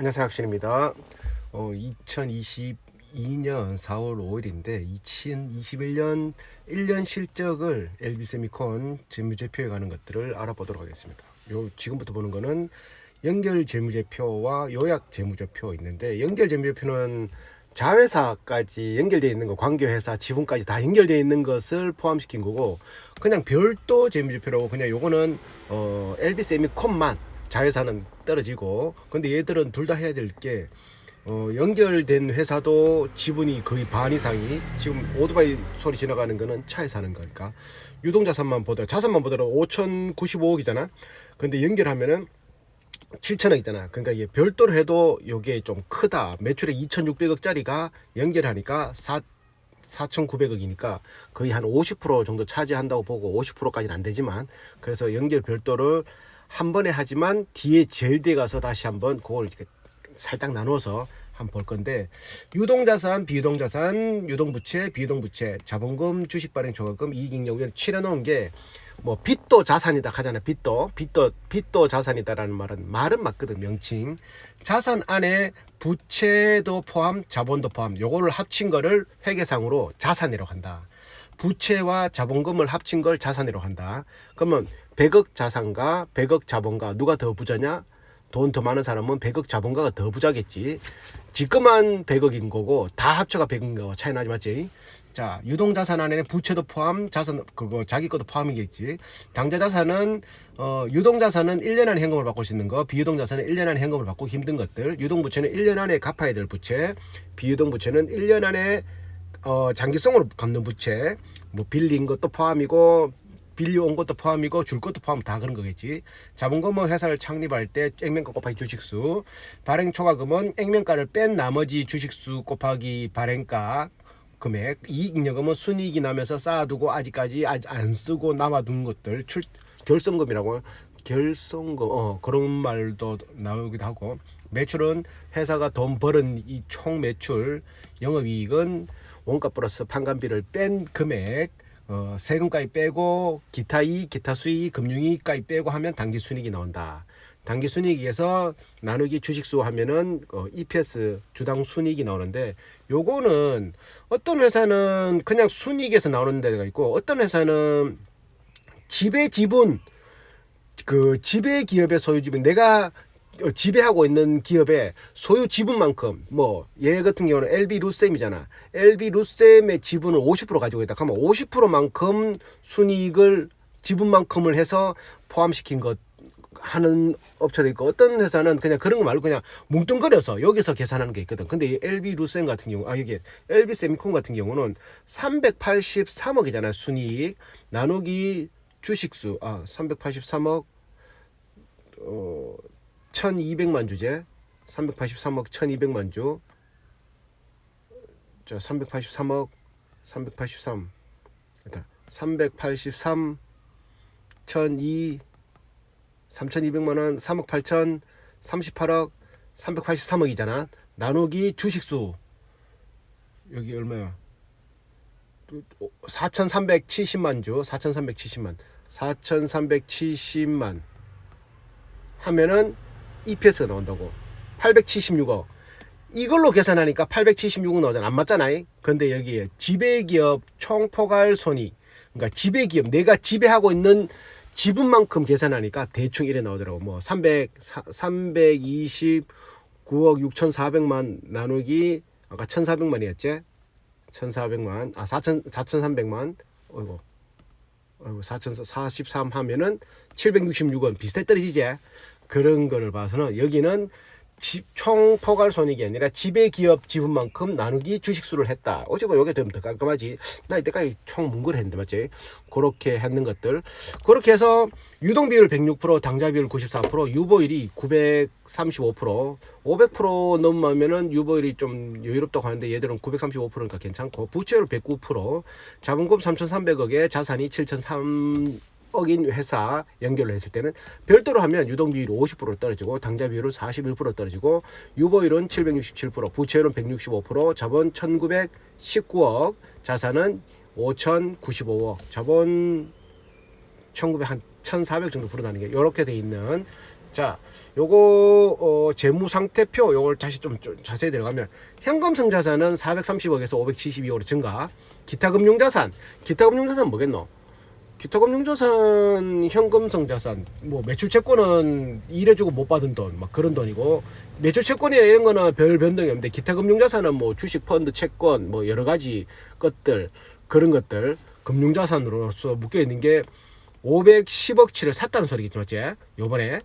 안녕하세요 학신입니다. 어, 2022년 4월 5일인데 2021년 1년 실적을 LB세미콘 재무제표에 관한 것들을 알아보도록 하겠습니다. 요 지금부터 보는 거는 연결 재무제표와 요약 재무제표 있는데 연결 재무제표는 자회사까지 연결되어 있는 거, 관계회사 지분까지 다 연결되어 있는 것을 포함시킨 거고 그냥 별도 재무제표라고 그냥 요거는 어, LB세미콘만 자회사는 떨어지고 근데 얘들은 둘 다 해야 될게 어, 연결된 회사도 지분이 거의 반 이상이 지금 오토바이 소리 지나가는 거는 차에 사는 거니까 유동자산만 보더라도 자산만 보더라도 5,095억이잖아 근데 연결하면은 7천억이잖아. 그러니까 이게 별도로 해도 이게 좀 크다. 매출액 2,600억짜리가 연결하니까 4 4,900억이니까 거의 한 50% 정도 차지한다고 보고 50%까지는 안 되지만 그래서 연결 별도를 한 번에 하지만 뒤에 제일 뒤에 가서 다시 한번 그걸 이렇게 살짝 나눠서 한번 볼 건데 유동자산, 비유동자산, 유동부채, 비유동부채, 자본금, 주식발행 조각금, 이익잉여금 칠해놓은 게 뭐 빚도 자산이다 하잖아 빚도. 빚도 빚도 자산이다라는 말은 말은 맞거든 명칭. 자산 안에 부채도 포함 자본도 포함 요거를 합친 거를 회계상으로 자산이라고 한다 부채와 자본금을 합친 걸 자산이라고 한다 그러면 100억 자산과 100억 자본가 누가 더 부자냐 돈 더 많은 사람은 100억 자본가가 더 부자겠지. 지금만 100억인 거고 다 합쳐가 100인 거 차이 나지 맞지? 자, 유동 자산 안에는 부채도 포함, 자산 그거 자기 것도 포함이겠지. 당좌 자산은 어 유동 자산은 1년 안에 현금을 바꿀 수 있는 거, 비유동 자산은 1년 안에 현금을 바꾸기 힘든 것들. 유동 부채는 1년 안에 갚아야 될 부채, 비유동 부채는 1년 안에 어 장기성으로 갚는 부채, 뭐 빌린 것도 포함이고 빌려온 것도 포함이고 줄 것도 포함 다 그런 거겠지. 자본금은 회사를 창립할 때 액면가 곱하기 주식수, 발행 초과금은 액면가를 뺀 나머지 주식수 곱하기 발행가 금액, 이익잉여금은 순이익이 나면서 쌓아두고 아직까지 아직 안 쓰고 남아둔 것들 출 결성금이라고 결성금 어 그런 말도 나오기도 하고 매출은 회사가 돈 벌은 이총 매출 영업이익은 원가 플러스 판관비를 뺀 금액 어, 세금까지 빼고 기타 이익, 기타 수익, 금융이익까지 빼고 하면 당기 순이익이 나온다. 당기 순이익에서 나누기 주식수 하면은 어, EPS 주당 순이익이 나오는데 요거는 어떤 회사는 그냥 순이익에서 나오는 데가 있고 어떤 회사는 지배 지분 그 지배 기업의 소유 지분 내가 어, 지배하고 있는 기업의 소유 지분만큼 뭐 얘 같은 경우는 LB 루셈이잖아. LB 루셈의 지분을 50% 가지고 있다. 그러면 50%만큼 순이익을 지분만큼을 해서 포함시킨 것 하는 업체도 있고 어떤 회사는 그냥 그런 거 말고 그냥 뭉뚱그려서 여기서 계산하는 게 있거든. 근데 이 LB 루셈 같은 경우 아 이게 LB 세미콘 같은 경우는 383억이잖아. 순이익 나누기 주식수 아 383억 어 1200만 주제 383억 1200만 주. 저 383억 383 일단 383 1002 3200만 원 3억 8천 38억 383억이잖아. 나누기 주식수 여기 얼마야? 4,370만 주, 4,370만, 4,370만 하면은 EPS가 나온다고. 876억. 이걸로 계산하니까 876억 나오잖아. 안 맞잖아. 근데 여기에 지배기업 총포괄 손익. 그러니까 지배기업, 내가 지배하고 있는 지분만큼 계산하니까 대충 이래 나오더라고. 뭐 300, 329억 6,400만 나누기 아까 1,400만이었지? 1,400만. 아, 4,000, 4,300만. 어이구. 어이구, 4,043 하면은 766원. 비슷해 떨어지지? 그런 거를 봐서는 여기는 집, 총 포괄 손익이 아니라 지배 기업 지분만큼 나누기 주식수를 했다. 어쨌건 여기 되면 더 깔끔하지. 나 이때까지 총 문걸 했는데 맞지? 그렇게 했는 것들. 그렇게 해서 유동 비율 106%, 당자 비율 94%, 유보율이 935%, 500% 넘으면은 유보율이 좀 여유롭다고 하는데 얘들은 935%니까 괜찮고 부채율 109%, 자본금 3,300억에 자산이 7,300 억인 회사 연결을 했을 때는 별도로 하면 유동 비율이 50% 떨어지고 당자 비율은 41% 떨어지고 유보율은 767%, 부채율은 165%, 자본 1919억, 자산은 5095억, 자본 1900한 1400 정도 불어나는 게 이렇게 돼 있는 자, 요거 어, 재무 상태표 요걸 다시 좀, 좀 자세히 들어가면 현금성 자산은 430억에서 572억으로 증가. 기타 금융 자산, 기타 금융 자산 뭐겠노? 기타 금융 자산, 현금성 자산, 뭐 매출 채권은 일해주고 못 받은 돈, 막 그런 돈이고 매출 채권이나 이런 거는 별 변동이 없는데 기타 금융 자산은 뭐 주식, 펀드, 채권, 뭐 여러 가지 것들 그런 것들 금융 자산으로서 묶여 있는 게 510억치를 샀다는 소리겠죠, 맞지? 요번에.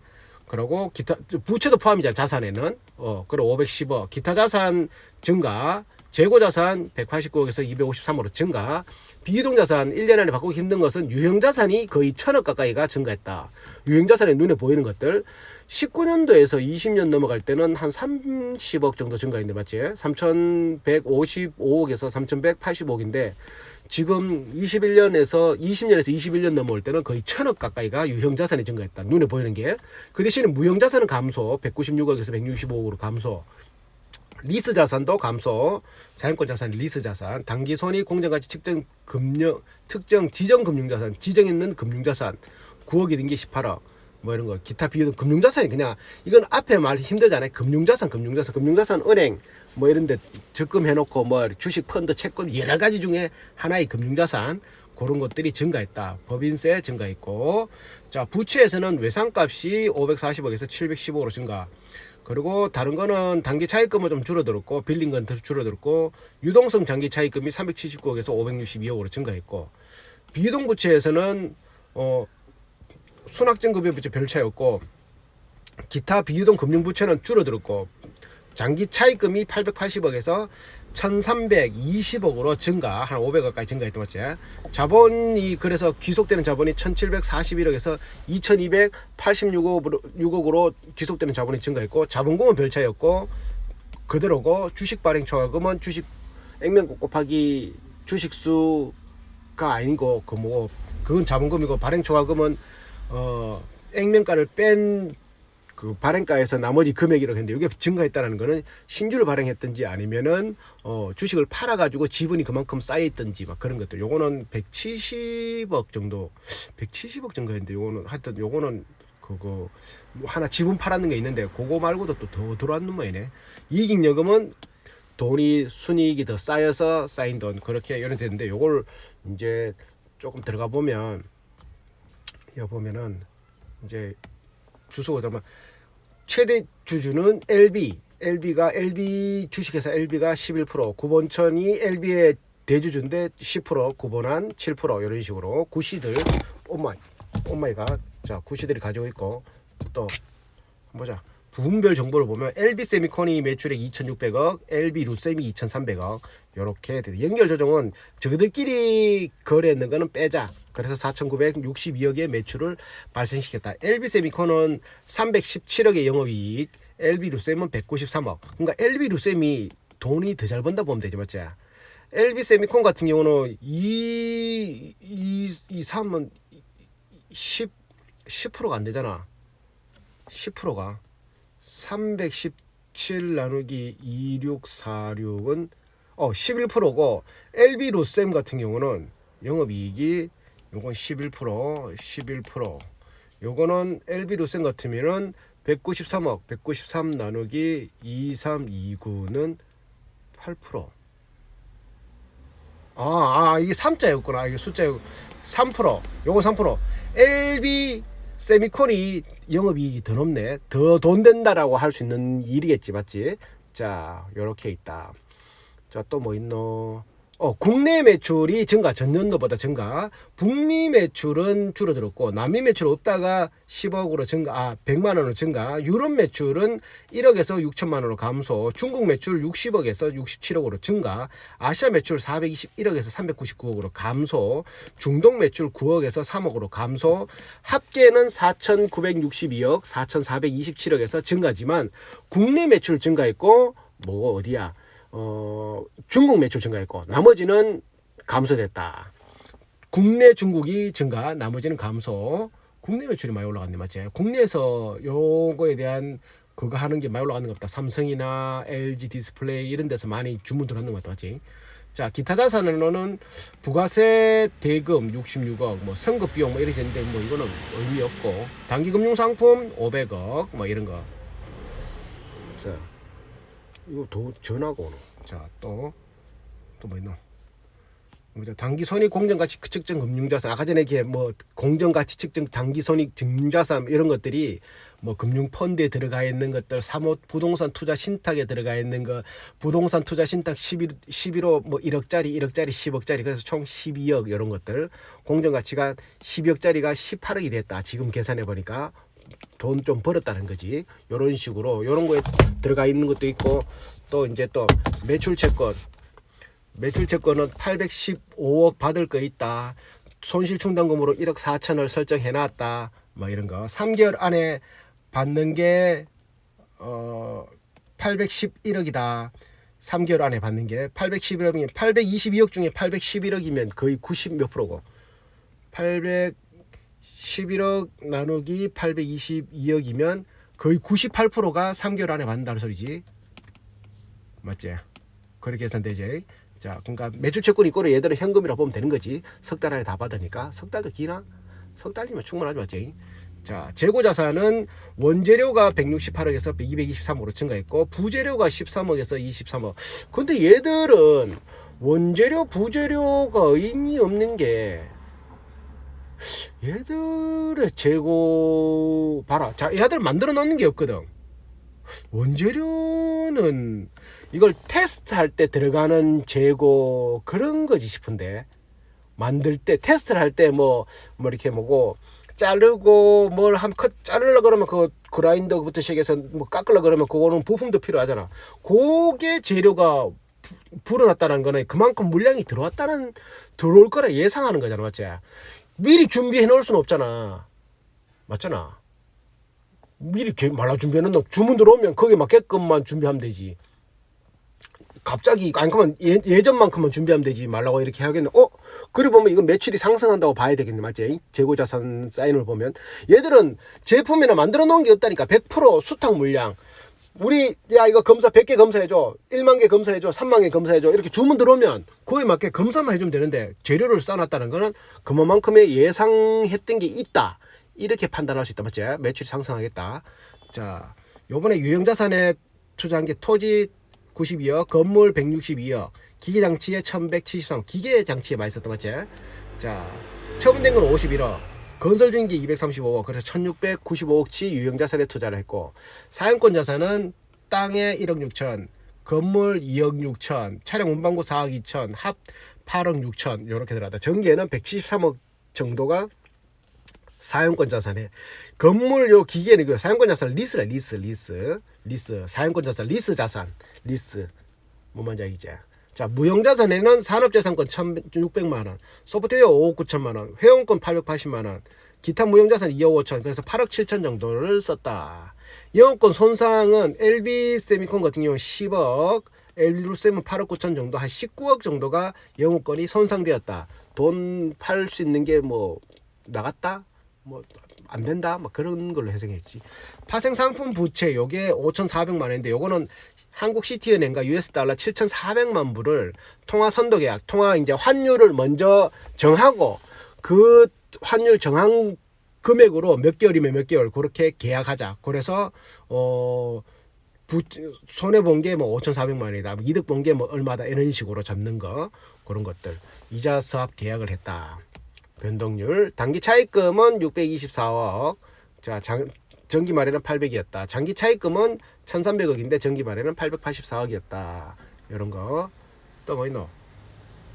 그리고 기타 부채도 포함이잖아 자산에는. 어 그리고 510억. 기타 자산 증가 재고 자산 189억에서 253억으로 증가 비이동 자산 1년 안에 바꾸기 힘든 것은 유형 자산이 거의 천억 가까이가 증가했다 유형 자산에 눈에 보이는 것들 19년도에서 20년 넘어갈 때는 한 30억 정도 증가했는데 맞지 3155억에서 3180억인데 지금 21년에서 20년에서 21년 넘어올 때는 거의 천억 가까이가 유형 자산이 증가했다. 눈에 보이는 게. 그 대신에 무형 자산은 감소. 196억에서 165억으로 감소. 리스 자산도 감소. 사용권 자산, 리스 자산, 단기 손익 공정가치 측정 금융 특정 지정 금융 자산, 지정 있는 금융 자산 9억이 된게 18억. 뭐 이런 거 기타 비율은 금융 자산이 그냥 이건 앞에 말 힘들잖아요. 금융 자산, 금융 자산, 금융 자산 은행 뭐 이런 데 적금 해 놓고 뭐 주식 펀드 채권 여러 가지 중에 하나의 금융 자산 그런 것들이 증가했다. 법인세 증가했고 자 부채에서는 외상값이 540억에서 715억으로 증가. 그리고 다른 거는 단기 차익금은 좀 줄어들었고 빌린 건더 줄어들었고 유동성 장기 차익금이 379억에서 562억으로 증가했고 비유동 부채에서는 어 순학증 급여 부채 별 차이 없고 기타 비유동 금융 부채는 줄어들었고 장기 차익금이 880억에서 1320억으로 증가 한 500억까지 증가했던 거지. 자본이 그래서 귀속되는 자본이 1741억에서 2286억으로 6억으로 귀속되는 자본이 증가했고 자본금은 별 차이였고 그대로고 주식 발행 초과금은 주식 액면 곱하기 주식수가 아니고 그 뭐 그건 자본금이고 발행 초과금은 어 액면가를 뺀 그 발행가에서 나머지 금액이라고 했는데 이게 증가했다는 거는 신주를 발행했든지 아니면은 어 주식을 팔아 가지고 지분이 그만큼 쌓여 있든지 막 그런 것들. 요거는 170억 정도 170억 증가했는데 요거는 하여튼 요거는 그거 뭐 하나 지분 팔았는 게 있는데 그거 말고도 또 더 들어왔는 모양이네. 이익잉여금은 돈이 순이익이 더 쌓여서 쌓인 돈 그렇게 연연되는데 요걸 이제 조금 들어가 보면 여 보면은 이제 주소가 담아 최대 주주는 LB, LB가 LB 주식회사 LB가 11%, 구본천이 LB의 대주주인데 10%, 구본한 7% 이런 식으로 구시들 오마이 오마이가 자 구시들이 가지고 있고 또 보자. 부분별 정보를 보면 LB 세미콘이 매출액 2,600억, LB 루셈이 2,300억 이렇게 연결 조정은 저들끼리 거래했는 거는 빼자. 그래서 4,962억의 매출을 발생시켰다. LB 세미콘은 317억의 영업이익, LB 루셈은 193억. 그러니까 LB 루셈이 돈이 더 잘 번다 보면 되지 맞지? LB 세미콘 같은 경우는 2, 2, 2 3은 10, 10%가 안 되잖아. 10%가. 317 나누기 2646은 어 11%고 LB 로셈 같은 경우는 영업이익이 요건 11% 11% 요거는 LB 로셈 같으면은 193억 193 나누기 2329는 8% 아, 아 이게 3자였구나 이게 숫자였 3% 요거 3% LB 세미콘이 영업이익이 더 높네. 더 돈 된다라고 할 수 있는 일이겠지, 맞지? 자, 요렇게 있다. 자, 또 뭐 있노? 어, 국내 매출이 증가, 전년도보다 증가. 북미 매출은 줄어들었고, 남미 매출 없다가 10억으로 증가, 아, 100만 원으로 증가. 유럽 매출은 1억에서 6천만 원으로 감소. 중국 매출 60억에서 67억으로 증가. 아시아 매출 421억에서 399억으로 감소. 중동 매출 9억에서 3억으로 감소. 합계는 4,962억, 4,427억에서 증가지만, 국내 매출 증가했고, 뭐, 어디야? 어, 중국 매출 증가했고 나머지는 감소됐다. 국내 중국이 증가, 나머지는 감소. 국내 매출이 많이 올라갔네, 맞지? 국내에서 요거에 대한 그거 하는 게 많이 올라가는 것 같다. 삼성이나 LG 디스플레이 이런 데서 많이 주문 들어왔는 것 같다, 맞지? 자, 기타 자산으로는 부가세 대금 66억, 뭐 선급 비용 뭐 이렇게 되는데 뭐 이거는 의미 없고 단기 금융 상품 500억 뭐 이런 거. 자, 이거 도 오노. 자, 또 또 뭐 있노? 단기 손익 공정 가치 측정 금융 자산 아까 전에 이게 뭐 공정 가치 측정 단기 손익 증 자산 이런 것들이 뭐 금융 펀드에 들어가 있는 것들 사모 부동산 투자 신탁에 들어가 있는 거 부동산 투자 신탁 11 11호 뭐 1억짜리 1억짜리 10억짜리 그래서 총 12억 이런 것들 공정 가치가 12억짜리가 18억이 됐다. 지금 계산해 보니까 돈 좀 벌었다는 거지. 요런 식으로 요런 거에 들어가 있는 것도 있고 또 이제 또 매출 채권 매출 채권은 815억 받을 거 있다. 손실 충당금으로 1억 4천을 설정해 놨다. 뭐 이런 거. 3개월 안에 받는 게 어, 811억이다. 3개월 안에 받는 게 811억이면 822억 중에 811억이면 거의 90 몇 프로고 811억 나누기 822억이면 거의 98%가 3개월 안에 받는다는 소리지. 맞지? 그렇게 계산되지. 자, 그러니까 매출 채권이 있고 얘들은 현금이라 보면 되는 거지. 석 달 안에 다 받으니까 석 달도 기나? 석 달이면 충분하지 맞지? 자, 재고 자산은 원재료가 168억에서 223억으로 증가했고 부재료가 13억에서 23억. 근데 얘들은 원재료, 부재료가 의미 없는 게 얘들의 재고 봐라. 자, 얘들 만들어 놓는 게 없거든. 원재료는 이걸 테스트할 때 들어가는 재고 그런 거지 싶은데 만들 때 테스트를 할때뭐뭐 이렇게 뭐고 자르고 뭘 한 컷 자르려 그러면 그 그라인더부터 시작해서 뭐 깎으려 그러면 그거는 부품도 필요하잖아. 그게 재료가 부- 불어났다는 거는 그만큼 물량이 들어왔다는 들어올 거라 예상하는 거잖아, 맞지? 미리 준비해 놓을 수는 없잖아. 맞잖아. 미리 개- 말라 준비해 놓는 주문 들어오면 거기에 맞게끔만 준비하면 되지. 갑자기 아니 그러면 예, 예전만큼만 준비하면 되지 말라고 이렇게 하겠네. 어? 그리 보면 이건 매출이 상승한다고 봐야 되겠네, 맞지? 재고 자산 사인을 보면 얘들은 제품이나 만들어 놓은 게 없다니까 100% 수탁 물량. 우리 야 이거 검사 100개 검사해줘 1만 개 검사해줘 3만 개 검사해줘 이렇게 주문 들어오면 그에 맞게 검사만 해주면 되는데 재료를 쌓아놨다는 거는 그만큼의 예상했던 게 있다 이렇게 판단할 수 있다. 맞지? 매출이 상승하겠다. 자 요번에 유형자산에 투자한 게 토지 92억 건물 162억 기계장치에 1173억 기계장치에 많이 썼다. 맞지? 자 처분 된 건 51억 건설 중기 235억 그래서 1695억치 유형자산에 투자를 했고 사용권 자산은 땅에 1억 6천 건물 2억 6천 차량 운반구 4억 2천 합 8억 6천 이렇게 들어갔다. 전기에는 173억 정도가 사용권 자산에 건물 요 기계는 그 사용권 자산 리스라 리스 리스 리스 사용권 자산 리스 자산 리스 뭐 뭔지 알겠지? 자 무형자산에는 산업재산권 1,600만 원, 소프트웨어 5억 9천만 원, 회원권 880만 원, 기타 무형자산 2억 5천, 그래서 8억 7천 정도를 썼다. 영업권 손상은 LB 세미콘 같은 경우 10억, LB루셈은 8억 9천 정도, 한 19억 정도가 영업권이 손상되었다. 돈 팔 수 있는 게 뭐 나갔다? 뭐 안 된다? 뭐 그런 걸로 해석했지. 파생 상품 부채 요게 5,400만 원인데 요거는 한국 시티은행과 US 달러 7,400만 불을 통화 선도 계약, 통화 이제 환율을 먼저 정하고 그 환율 정한 금액으로 몇 개월이면 몇 개월 그렇게 계약하자. 그래서 어 부, 손해 본 게 뭐 5,400만 원이다. 이득 본 게 뭐 얼마다 이런 식으로 잡는 거 그런 것들 이자 수합 계약을 했다. 변동률 단기 차입금은 624억. 자, 장, 정기 말에는 800이었다. 장기 차입금은 1,300억인데 정기 말에는 884억이었다. 이런 거. 또 뭐 있노?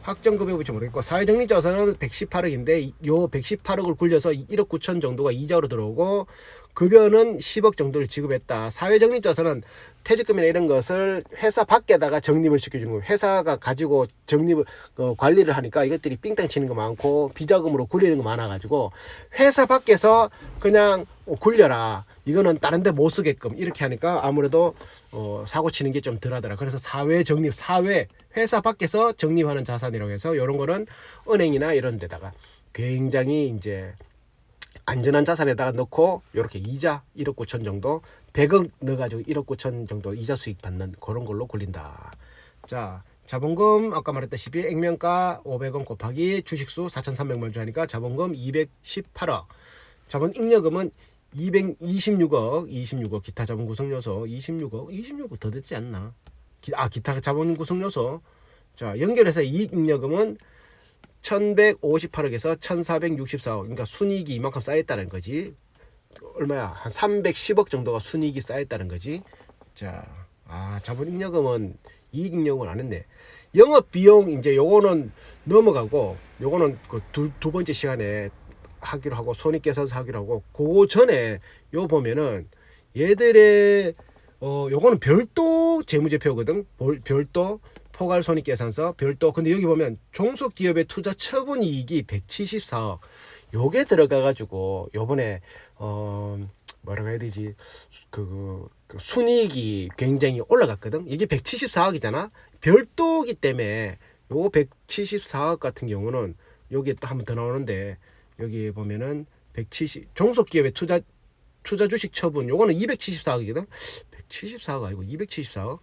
확정 금액 볼지 모르겠고 사회적립 자산은 118억인데 요 118억을 굴려서 1억 9천 정도가 이자로 들어오고 급여는 10억 정도를 지급했다. 사회적립 자산은 퇴직금이나 이런 것을 회사 밖에다가 적립을 시켜주는 거예요. 회사가 가지고 적립을 어, 관리를 하니까 이것들이 삥땅 치는 거 많고 비자금으로 굴리는 거 많아가지고 회사 밖에서 그냥 어, 굴려라. 이거는 다른 데 못 쓰게끔 이렇게 하니까 아무래도 어, 사고 치는 게 좀 덜하더라. 그래서 사회 적립, 사회 회사 밖에서 적립하는 자산이라고 해서 이런 거는 은행이나 이런 데다가 굉장히 이제 안전한 자산에다가 넣고 이렇게 이자 1억 9천 정도 100억 넣어가지고 1억 9천 정도 이자 수익 받는 그런 걸로 굴린다. 자 자본금 아까 말했다시피 액면가 500원 곱하기 주식수 4,300만 주 하니까 자본금 218억. 자본 잉여금은 226억, 26억 기타 자본 구성 요소 26억, 26억 더 됐지 않나? 기, 아 기타 자본 구성 요소. 자 연결해서 이익 잉여금은 1,158억에서 1,464억. 그러니까 순이익이 이만큼 쌓였다는 거지. 얼마야? 한 310억 정도가 순이익이 쌓였다는 거지. 자, 아 자본 잉여금은 이익 잉여금은 안 했네. 영업 비용 이제 요거는 넘어가고 요거는 그 두 두 번째 시간에 하기로 하고 손익계산서 하기로 하고 그 전에 요 보면은 얘들의 어 요거는 별도 재무제표거든. 볼- 별도 포괄 손익계산서 별도. 근데 여기 보면 종속기업의 투자 처분 이익이 174억. 요게 들어가 가지고 요번에 어 뭐라고 해야 되지? 그, 그 순이익이 굉장히 올라갔거든. 이게 174억이잖아. 별도기 때문에 요거 174억 같은 경우는 여기에 또 한 번 더 나오는데 여기 보면은 170 종속기업의 투자 투자 주식 처분 요거는 274억이거든. 174억 아니고 274억.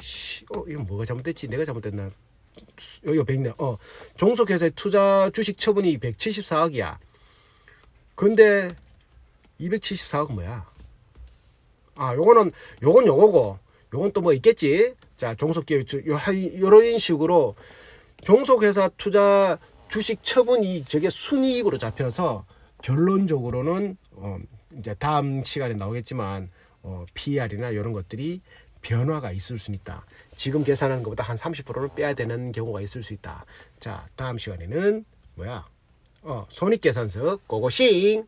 씨, 어 이건 뭐가 잘못됐지? 내가 잘못됐나? 여기가 100네. 어 종속회사의 투자 주식 처분이 174억이야. 근데 274억은 뭐야? 아, 요거는 요건 요거고, 요건 또 뭐 있겠지? 자, 종속기업 주- 요 한- 요런 식으로 종속회사 투자 주식 처분이 저게 순이익으로 잡혀서 결론적으로는 어, 이제 다음 시간에 나오겠지만 어, PR이나 이런 것들이 변화가 있을 수 있다. 지금 계산하는 것보다 한 30%를 빼야 되는 경우가 있을 수 있다. 자, 다음 시간에는 뭐야? 어, 손익계산서 고고싱.